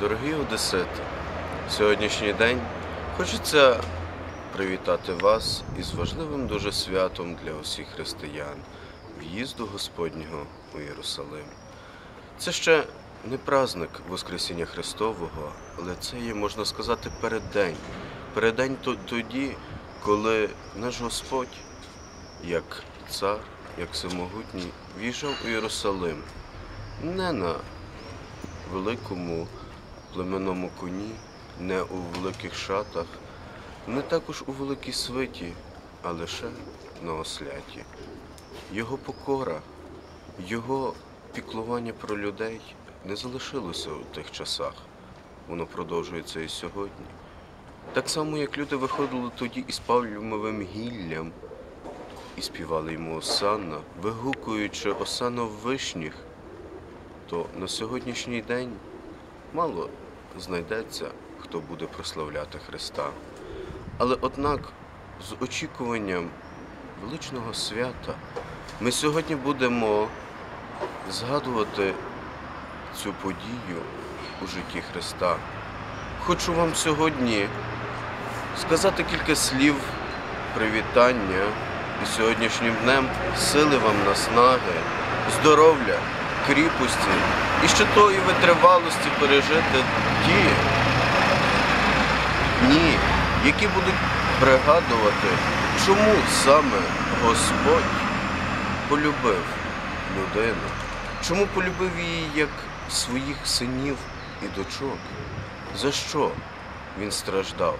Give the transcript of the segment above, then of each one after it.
Дорогі одесити, в сьогоднішній день хочеться привітати вас із важливим дуже святом для усіх християн в'їзду Господнього у Єрусалим. Це ще не праздник Воскресіння Христового, але це є, можна сказати, переддень. Переддень тоді, коли наш Господь, як цар, як всемогутній, в'їжджав у Єрусалим не на великому племенному коні, не у великих шатах, не також у великій свиті, а лише на осляті. Його покора, його піклування про людей не залишилося у тих часах. Воно продовжується і сьогодні. Так само, як люди виходили тоді із павлюмовим гіллям і співали йому осанна, вигукуючи осанна в вишніх, то на сьогоднішній день мало знайдеться, хто буде прославляти Христа. Але однак з очікуванням величного свята ми сьогодні будемо згадувати цю подію у житті Христа. Хочу вам сьогодні сказати кілька слів привітання і сьогоднішнім днем сили вам наснаги, здоров'я, кріпості і ще тої витривалості пережити ті дні, які будуть пригадувати, чому саме Господь полюбив людину, чому полюбив її як своїх синів і дочок, за що він страждав?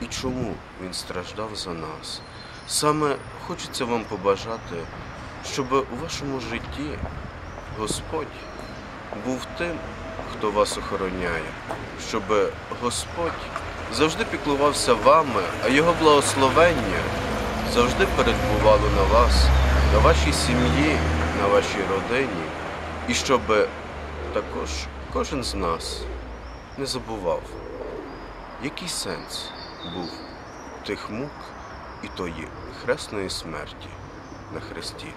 І чому він страждав за нас. Саме хочеться вам побажати, щоб у вашому житті Господь був тим, хто вас охороняє, щоб Господь завжди піклувався вами, а Його благословення завжди передбувало на вас, на вашій сім'ї, на вашій родині, і щоб також кожен з нас не забував, який сенс був тих мук і тої хресної смерті на Христі.